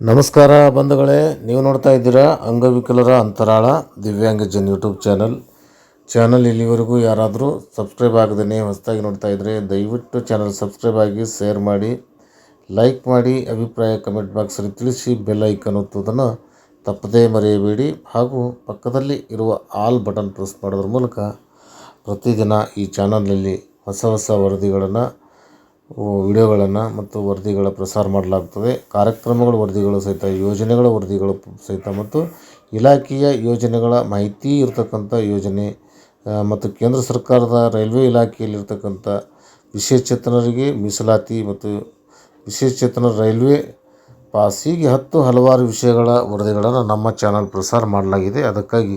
ನಮಸ್ಕಾರ ಬಂಧುಗಳೇ, ನೀವು ನೋಡ್ತಾ ಇದ್ದೀರಾ ಅಂಗವಿಕಲರ ಅಂತರಾಳ ದಿವ್ಯಾಂಗಜನ್ ಯೂಟ್ಯೂಬ್ ಚಾನಲ್. ಚಾನಲ್ ಇಲ್ಲಿವರೆಗೂ ಯಾರಾದರೂ ಸಬ್ಸ್ಕ್ರೈಬ್ ಆಗದೇ ಹೊಸದಾಗಿ ನೋಡ್ತಾ ಇದ್ದರೆ ದಯವಿಟ್ಟು ಚಾನಲ್ ಸಬ್ಸ್ಕ್ರೈಬ್ ಆಗಿ, ಶೇರ್ ಮಾಡಿ, ಲೈಕ್ ಮಾಡಿ, ಅಭಿಪ್ರಾಯ ಕಮೆಂಟ್ ಬಾಕ್ಸಲ್ಲಿ ತಿಳಿಸಿ, ಬೆಲ್ ಐಕನ್ ಒತ್ತುವುದನ್ನು ತಪ್ಪದೇ ಮರೆಯಬೇಡಿ. ಹಾಗೂ ಪಕ್ಕದಲ್ಲಿ ಇರುವ ಆಲ್ ಬಟನ್ ಪ್ರೆಸ್ ಮಾಡೋದ್ರ ಮೂಲಕ ಪ್ರತಿದಿನ ಈ ಚಾನಲ್ನಲ್ಲಿ ಹೊಸ ಹೊಸ ವರದಿಗಳನ್ನು ವಿಡಿಯೋಗಳನ್ನು ಮತ್ತು ವರದಿಗಳ ಪ್ರಸಾರ ಮಾಡಲಾಗ್ತದೆ. ಕಾರ್ಯಕ್ರಮಗಳ, ವರದಿಗಳು ಸಹಿತ, ಯೋಜನೆಗಳ ವರದಿಗಳು ಸಹಿತ ಮತ್ತು ಇಲಾಖೆಯ ಯೋಜನೆಗಳ ಮಾಹಿತಿ ಇರತಕ್ಕಂಥ ಯೋಜನೆ ಮತ್ತು ಕೇಂದ್ರ ಸರ್ಕಾರದ ರೈಲ್ವೆ ಇಲಾಖೆಯಲ್ಲಿರ್ತಕ್ಕಂಥ ವಿಶೇಷಚೇತನರಿಗೆ ಮೀಸಲಾತಿ ಮತ್ತು ವಿಶೇಷಚೇತನ ರೈಲ್ವೆ ಪಾಸ್ ಹೀಗೆ ಹತ್ತು ಹಲವಾರು ವಿಷಯಗಳ ವರದಿಗಳನ್ನು ನಮ್ಮ ಚಾನಲ್ ಪ್ರಸಾರ ಮಾಡಲಾಗಿದೆ. ಅದಕ್ಕಾಗಿ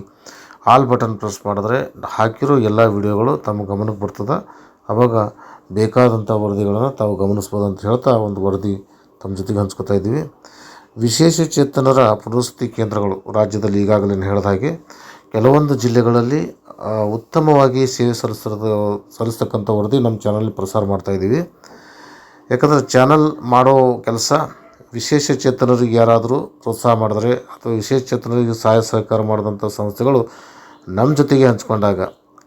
ಆಲ್ ಬಟನ್ ಪ್ರೆಸ್ ಮಾಡಿದ್ರೆ ಹಾಕಿರೋ ಎಲ್ಲ ವಿಡಿಯೋಗಳು ತಮ್ಮ ಗಮನಕ್ಕೆ ಬರ್ತದೆ. ಆವಾಗ ಬೇಕಾದಂಥ ವರದಿಗಳನ್ನು ತಾವು ಗಮನಿಸ್ಬೋದು ಅಂತ ಹೇಳ್ತಾ ಒಂದು ವರದಿ ತಮ್ಮ ಜೊತೆಗೆ ಹಂಚ್ಕೊತಾ ಇದ್ದೀವಿ. ವಿಶೇಷ ಚೇತನರ ಪುನರ್ವಸತಿ ಕೇಂದ್ರಗಳು ರಾಜ್ಯದಲ್ಲಿ ಈಗಾಗಲೇ ಹೇಳಿದ ಹಾಗೆ ಕೆಲವೊಂದು ಜಿಲ್ಲೆಗಳಲ್ಲಿ ಉತ್ತಮವಾಗಿ ಸೇವೆ ಸಲ್ಲಿಸಿದ, ಸಲ್ಲಿಸ್ತಕ್ಕಂಥ ವರದಿ ನಮ್ಮ ಚಾನಲ್ ಪ್ರಸಾರ ಮಾಡ್ತಾ ಇದ್ದೀವಿ. ಯಾಕಂದರೆ ಚಾನಲ್ ಮಾಡೋ ಕೆಲಸ ವಿಶೇಷ ಚೇತನರಿಗೆ ಯಾರಾದರೂ ಪ್ರೋತ್ಸಾಹ ಮಾಡಿದ್ರೆ ಅಥವಾ ವಿಶೇಷ ಚೇತನರಿಗೆ ಸಹಾಯ ಸಹಕಾರ ಮಾಡಿದಂಥ ಸಂಸ್ಥೆಗಳು ನಮ್ಮ ಜೊತೆಗೆ ಹಂಚ್ಕೊಂಡಾಗ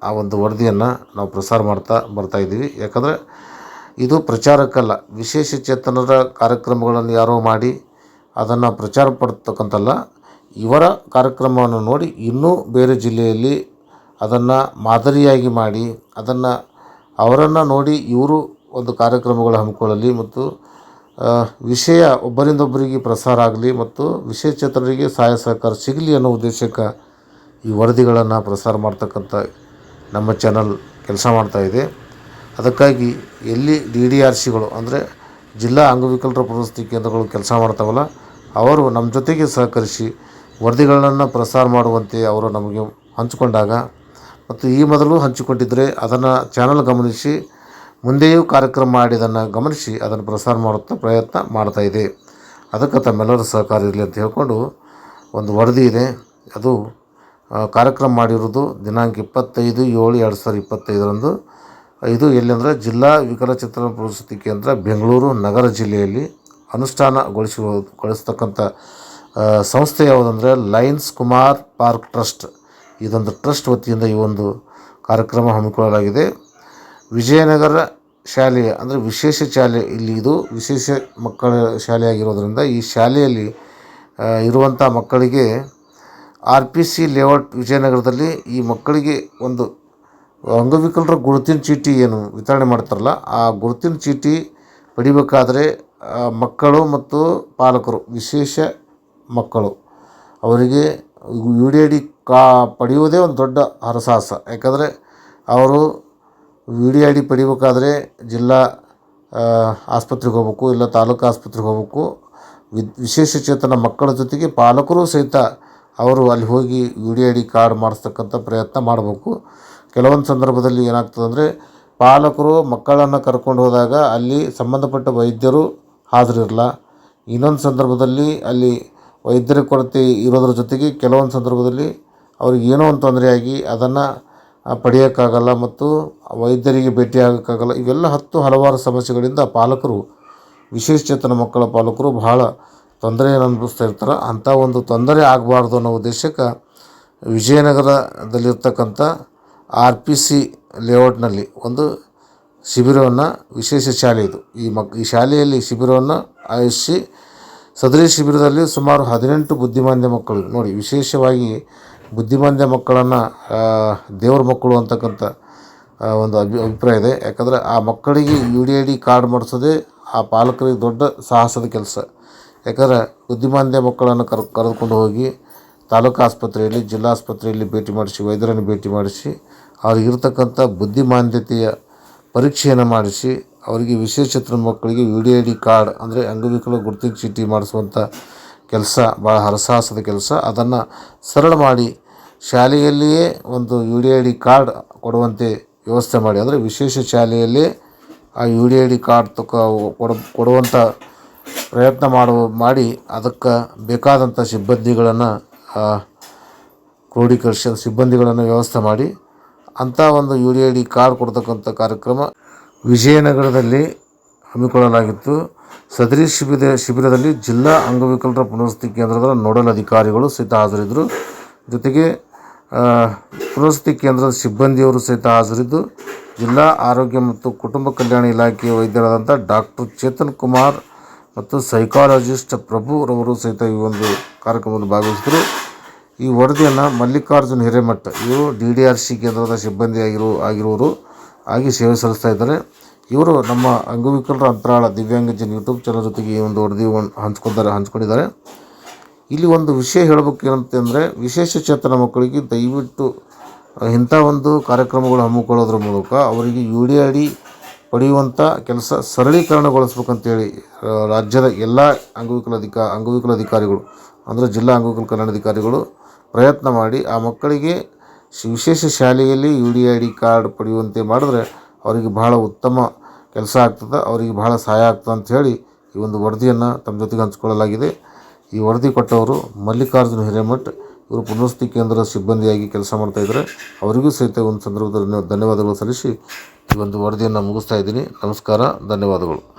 ಆ ಒಂದು ವರದಿಯನ್ನು ನಾವು ಪ್ರಸಾರ ಮಾಡ್ತಾ ಬರ್ತಾ ಇದ್ದೀವಿ. ಯಾಕಂದರೆ ಇದು ಪ್ರಚಾರಕ್ಕಲ್ಲ, ವಿಶೇಷ ಚೇತನರ ಕಾರ್ಯಕ್ರಮಗಳನ್ನು ಯಾರೋ ಮಾಡಿ ಅದನ್ನು ಪ್ರಚಾರ ಪಡ್ತಕ್ಕಂಥಲ್ಲ, ಇವರ ಕಾರ್ಯಕ್ರಮವನ್ನು ನೋಡಿ ಇನ್ನೂ ಬೇರೆ ಜಿಲ್ಲೆಯಲ್ಲಿ ಅದನ್ನು ಮಾದರಿಯಾಗಿ ಮಾಡಿ ಅದನ್ನು ಅವರನ್ನು ನೋಡಿ ಇವರು ಒಂದು ಕಾರ್ಯಕ್ರಮಗಳು ಹಮ್ಮಿಕೊಳ್ಳಲಿ ಮತ್ತು ವಿಷಯ ವಿಷಯ ಒಬ್ಬರಿಂದೊಬ್ಬರಿಗೆ ಪ್ರಸಾರ ಆಗಲಿ ಮತ್ತು ವಿಶೇಷ ಚೇತನರಿಗೆ ಸಹಾಯ ಸಹಕಾರ ಸಿಗಲಿ ಅನ್ನೋ ಉದ್ದೇಶಕ್ಕೆ ಈ ವರದಿಗಳನ್ನು ಪ್ರಸಾರ ಮಾಡ್ತಕ್ಕಂಥ ನಮ್ಮ ಚಾನಲ್ ಕೆಲಸ ಮಾಡ್ತಾಯಿದೆ ಅದಕ್ಕಾಗಿ ಎಲ್ಲಿ ಡಿ ಡಿ ಆರ್ ಸಿಗಳು ಅಂದರೆ ಜಿಲ್ಲಾ ಅಂಗವಿಕಲರ ಪುನರ್ವಸತಿ ಕೇಂದ್ರಗಳು ಕೆಲಸ ಮಾಡ್ತಾವಲ್ಲ, ಅವರು ನಮ್ಮ ಜೊತೆಗೆ ಸಹಕರಿಸಿ ವರದಿಗಳನ್ನು ಪ್ರಸಾರ ಮಾಡುವಂತೆ ಅವರು ನಮಗೆ ಹಂಚಿಕೊಂಡಾಗ ಮತ್ತು ಈ ಮೊದಲು ಹಂಚಿಕೊಂಡಿದ್ದರೆ ಅದನ್ನು ಚಾನಲ್ ಗಮನಿಸಿ, ಮುಂದೆಯೂ ಕಾರ್ಯಕ್ರಮ ಮಾಡಿ ಅದನ್ನು ಗಮನಿಸಿ ಅದನ್ನು ಪ್ರಸಾರ ಮಾಡುತ್ತಾ ಪ್ರಯತ್ನ ಮಾಡ್ತಾ ಇದೆ. ಅದಕ್ಕೆ ತಮ್ಮೆಲ್ಲರ ಸಹಕಾರ ಇರಲಿ ಅಂತ ಹೇಳಿಕೊಂಡು ಒಂದು ವರದಿ ಇದೆ. ಅದು ಕಾರ್ಯಕ್ರಮ ಮಾಡಿರೋದು ದಿನಾಂಕ ಇಪ್ಪತ್ತೈದು ಏಳು ಎರಡು ಸಾವಿರದ ಇಪ್ಪತ್ತೈದರಂದು. ಇದು ಎಲ್ಲೆಂದರೆ ಜಿಲ್ಲಾ ವಿಕಲಚೇತನ ಪ್ರಶಸ್ತಿ ಕೇಂದ್ರ ಬೆಂಗಳೂರು ನಗರ ಜಿಲ್ಲೆಯಲ್ಲಿ ಅನುಷ್ಠಾನಗೊಳಿಸುವ, ಗೊಳಿಸ್ತಕ್ಕಂಥ ಸಂಸ್ಥೆ ಯಾವುದಂದರೆ ಲಯನ್ಸ್ ಕುಮಾರ್ ಪಾರ್ಕ್ ಟ್ರಸ್ಟ್. ಇದೊಂದು ಟ್ರಸ್ಟ್ ವತಿಯಿಂದ ಈ ಒಂದು ಕಾರ್ಯಕ್ರಮ ಹಮ್ಮಿಕೊಳ್ಳಲಾಗಿದೆ. ವಿಜಯನಗರ ಶಾಲೆಯ, ಅಂದರೆ ವಿಶೇಷ ಶಾಲೆ ಇಲ್ಲಿ ಇದು, ವಿಶೇಷ ಮಕ್ಕಳ ಶಾಲೆಯಾಗಿರೋದರಿಂದ ಈ ಶಾಲೆಯಲ್ಲಿ ಇರುವಂಥ ಮಕ್ಕಳಿಗೆ ಆರ್ ಪಿ ಸಿ ಲೇಔಟ್ ವಿಜಯನಗರದಲ್ಲಿ ಈ ಮಕ್ಕಳಿಗೆ ಒಂದು ಅಂಗವಿಕಲರ ಗುರುತಿನ ಚೀಟಿ ಏನು ವಿತರಣೆ ಮಾಡ್ತಾರಲ್ಲ, ಆ ಗುರುತಿನ ಚೀಟಿ ಪಡಿಬೇಕಾದರೆ ಮಕ್ಕಳು ಮತ್ತು ಪಾಲಕರು, ವಿಶೇಷ ಮಕ್ಕಳು. ಅವರಿಗೆ ಯು ಡಿ ಐ ಡಿ ಕಾ, ಪಡೆಯುವುದೇ ಒಂದು ದೊಡ್ಡ ಹರಸಾಹಸ. ಯಾಕಂದರೆ ಅವರು ಯು ಡಿ ಐ ಡಿ ಪಡಿಬೇಕಾದ್ರೆ ಜಿಲ್ಲಾ ಆಸ್ಪತ್ರೆಗೆ ಹೋಗ್ಬೇಕು, ಇಲ್ಲ ತಾಲೂಕು ಆಸ್ಪತ್ರೆಗೆ ಹೋಗ್ಬೇಕು. ವಿಶೇಷ ಚೇತನ ಮಕ್ಕಳ ಜೊತೆಗೆ ಪಾಲಕರು ಸಹಿತ ಅವರು ಅಲ್ಲಿ ಹೋಗಿ V D I D card ಮಾಡಿಸ್ತಕ್ಕಂಥ ಪ್ರಯತ್ನ ಮಾಡಬೇಕು. ಕೆಲವೊಂದು ಸಂದರ್ಭದಲ್ಲಿ ಏನಾಗ್ತದೆ ಅಂದರೆ ಪಾಲಕರು ಮಕ್ಕಳನ್ನು ಕರ್ಕೊಂಡು ಹೋದಾಗ ಅಲ್ಲಿ ಸಂಬಂಧಪಟ್ಟ ವೈದ್ಯರು ಹಾಜರಿರಲ್ಲ. ಇನ್ನೊಂದು ಸಂದರ್ಭದಲ್ಲಿ ಅಲ್ಲಿ ವೈದ್ಯರ ಕೊರತೆ ಇರೋದ್ರ ಜೊತೆಗೆ ಕೆಲವೊಂದು ಸಂದರ್ಭದಲ್ಲಿ ಅವ್ರಿಗೆ ಏನೋ ಒಂದು ತೊಂದರೆಯಾಗಿ ಅದನ್ನು ಪಡೆಯೋಕ್ಕಾಗಲ್ಲ ಮತ್ತು ವೈದ್ಯರಿಗೆ ಭೇಟಿ ಆಗೋಕ್ಕಾಗಲ್ಲ. ಇವೆಲ್ಲ ಹತ್ತು ಹಲವಾರು ಸಮಸ್ಯೆಗಳಿಂದ ಪಾಲಕರು ವಿಶೇಷ ಚೇತನ ಮಕ್ಕಳ ಪಾಲಕರು ಬಹಳ ತೊಂದರೆಯನ್ನು ಅನುಭವಿಸ್ತಾ ಇರ್ತಾರೆ ಅಂಥ ಒಂದು ತೊಂದರೆ ಆಗಬಾರ್ದು ಅನ್ನೋ ಉದ್ದೇಶಕ್ಕೆ ವಿಜಯನಗರದಲ್ಲಿರ್ತಕ್ಕಂಥ ಆರ್ ಪಿ ಸಿ ಲೇಔಟ್ನಲ್ಲಿ ಒಂದು ಶಿಬಿರವನ್ನು ವಿಶೇಷ ಶಾಲೆ ಇದು. ಈ ಮಕ್, ಈ ಶಾಲೆಯಲ್ಲಿ ಶಿಬಿರವನ್ನು ಆಯೋಜಿಸಿ ಸದರಿ ಶಿಬಿರದಲ್ಲಿ ಸುಮಾರು ಹದಿನೆಂಟು ಬುದ್ಧಿಮಾಂದ್ಯ ಮಕ್ಕಳು, ನೋಡಿ ವಿಶೇಷವಾಗಿ ಬುದ್ಧಿಮಾಂದ್ಯ ಮಕ್ಕಳನ್ನು ದೇವ್ರ ಮಕ್ಕಳು ಅಂತಕ್ಕಂಥ ಒಂದು ಅಭಿ, ಅಭಿಪ್ರಾಯ ಇದೆ. ಯಾಕಂದರೆ ಆ ಮಕ್ಕಳಿಗೆ U D I D card ಮಾಡಿಸೋದೇ ಆ ಪಾಲಕರಿಗೆ ದೊಡ್ಡ ಸಾಹಸದ ಕೆಲಸ. ಯಾಕಂದರೆ ಬುದ್ಧಿಮಾಂದ್ಯ ಮಕ್ಕಳನ್ನು ಕರ್, ಕರೆದುಕೊಂಡು ಹೋಗಿ ತಾಲೂಕು ಆಸ್ಪತ್ರೆಯಲ್ಲಿ ಜಿಲ್ಲಾ ಆಸ್ಪತ್ರೆಯಲ್ಲಿ ಭೇಟಿ ಮಾಡಿಸಿ, ವೈದ್ಯರನ್ನು ಭೇಟಿ ಮಾಡಿಸಿ ಅವ್ರಿಗಿರ್ತಕ್ಕಂಥ ಬುದ್ಧಿಮಾಂದ್ಯತೆಯ ಪರೀಕ್ಷೆಯನ್ನು ಮಾಡಿಸಿ, ಅವರಿಗೆ ವಿಶೇಷಚೇತನ ಮಕ್ಕಳಿಗೆ V D I D card ಅಂದರೆ ಅಂಗವಿಕಲ ಗುರುತಿನ ಚೀಟಿ ಮಾಡಿಸುವಂಥ ಕೆಲಸ, ಭಾಳ ಹರಸಾಹಸದ ಕೆಲಸ. ಅದನ್ನು ಸರಳ ಮಾಡಿ ಶಾಲೆಯಲ್ಲಿಯೇ ಒಂದು U D I D card ಕೊಡುವಂತೆ ವ್ಯವಸ್ಥೆ ಮಾಡಿ. ಅಂದರೆ ವಿಶೇಷ ಶಾಲೆಯಲ್ಲಿ ಆ U D I D card ಕೊಡ, ಕೊಡುವಂಥ ಪ್ರಯತ್ನ ಮಾಡುವ ಮಾಡಿ ಅದಕ್ಕೆ ಬೇಕಾದಂಥ ಸಿಬ್ಬಂದಿಗಳನ್ನು ಕ್ರೋಢೀಕರಿಸಿ ಸಿಬ್ಬಂದಿಗಳನ್ನು ವ್ಯವಸ್ಥೆ ಮಾಡಿ. ಅಂಥ ಒಂದು U D I D card ಕೊಡ್ತಕ್ಕಂಥ ಕಾರ್ಯಕ್ರಮ ವಿಜಯನಗರದಲ್ಲಿ ಹಮ್ಮಿಕೊಳ್ಳಲಾಗಿತ್ತು. ಸದರಿ ಶಿಬಿರ, ಶಿಬಿರದಲ್ಲಿ ಜಿಲ್ಲಾ ಅಂಗವಿಕಲರ ಪುನರ್ವಸತಿ ಕೇಂದ್ರದ ನೋಡಲ್ ಅಧಿಕಾರಿಗಳು ಸಹಿತ ಹಾಜರಿದ್ದರು. ಜೊತೆಗೆ ಪುನರ್ವಸತಿ ಕೇಂದ್ರದ ಸಿಬ್ಬಂದಿಯವರು ಸಹಿತ ಹಾಜರಿದ್ದು, ಜಿಲ್ಲಾ ಆರೋಗ್ಯ ಮತ್ತು ಕುಟುಂಬ ಕಲ್ಯಾಣ ಇಲಾಖೆಯ ವೈದ್ಯರಾದಂಥ ಡಾಕ್ಟರ್ ಚೇತನ್ ಕುಮಾರ್ ಮತ್ತು ಸೈಕಾಲಜಿಸ್ಟ್ ಪ್ರಭುರವರು ಸಹಿತ ಈ ಒಂದು ಕಾರ್ಯಕ್ರಮದಲ್ಲಿ ಭಾಗವಹಿಸಿದರು. ಈ ವರದಿಯನ್ನು ಮಲ್ಲಿಕಾರ್ಜುನ್ ಹಿರೇಮಠ, ಇವರು ಡಿ ಡಿ ಆರ್ ಸಿ ಕೇಂದ್ರದ ಸಿಬ್ಬಂದಿ ಆಗಿರೋ ಆಗಿರುವರು ಆಗಿ ಸೇವೆ ಸಲ್ಲಿಸ್ತಾ ಇದ್ದಾರೆ. ಇವರು ನಮ್ಮ ಅಂಗವಿಕಲರ ಅಂತರಾಳ ದಿವ್ಯಾಂಗಜನ್ ಯೂಟ್ಯೂಬ್ ಚಾನಲ್ ಜೊತೆಗೆ ಈ ಒಂದು ವರದಿ ಹಂಚ್ಕೊತಾರೆ ಹಂಚ್ಕೊಂಡಿದ್ದಾರೆ. ಇಲ್ಲಿ ಒಂದು ವಿಷಯ ಹೇಳಬೇಕು ಏನಂತಂದರೆ ವಿಶೇಷ ಚೇತನ ಮಕ್ಕಳಿಗೆ ದಯವಿಟ್ಟು ಇಂಥ ಒಂದು ಕಾರ್ಯಕ್ರಮಗಳು ಹಮ್ಮಿಕೊಳ್ಳೋದ್ರ ಮೂಲಕ ಅವರಿಗೆ ಯು ಡಿ ಐ ಡಿ ಪಡೆಯುವಂಥ ಕೆಲಸ ಸರಳೀಕರಣಗೊಳಿಸ್ಬೇಕಂತೇಳಿ ರಾಜ್ಯದ ಎಲ್ಲ ಅಂಗವಿಕಲ ಅಧಿಕ, ಅಂಗವಿಕಲ ಅಧಿಕಾರಿಗಳು, ಅಂದರೆ ಜಿಲ್ಲಾ ಅಂಗವಿಕಲ ಕಲ್ಯಾಣಾಧಿಕಾರಿಗಳು ಪ್ರಯತ್ನ ಮಾಡಿ ಆ ಮಕ್ಕಳಿಗೆ ವಿಶೇಷ ಶಾಲೆಯಲ್ಲಿ U D I D card ಪಡೆಯುವಂತೆ ಮಾಡಿದ್ರೆ ಅವರಿಗೆ ಬಹಳ ಉತ್ತಮ ಕೆಲಸ ಆಗ್ತದೆ, ಅವರಿಗೆ ಬಹಳ ಸಹಾಯ ಆಗ್ತದೆ ಅಂತ ಹೇಳಿ ಈ ಒಂದು ವರದಿಯನ್ನು ತಮ್ಮ ಜೊತೆಗೆ ಹಂಚಿಕೊಳ್ಳಲಾಗಿದೆ. ಈ ವರದಿ ಕೊಟ್ಟವರು ಮಲ್ಲಿಕಾರ್ಜುನ ಹಿರೇಮಠ್ ಇವರು ಪುನರ್ವಸತಿ ಕೇಂದ್ರದ ಸಿಬ್ಬಂದಿಯಾಗಿ ಕೆಲಸ ಮಾಡ್ತಾ ಇದ್ದಾರೆ. ಅವರಿಗೂ ಸಹಿತ ಒಂದು ಸಂದರ್ಭದಲ್ಲಿ ಧನ್ಯವಾದಗಳು ಸಲ್ಲಿಸಿ ಈ ಒಂದು ವರದಿಯನ್ನು ಮುಗಿಸ್ತಾ ಇದ್ದೀನಿ. ನಮಸ್ಕಾರ, ಧನ್ಯವಾದಗಳು.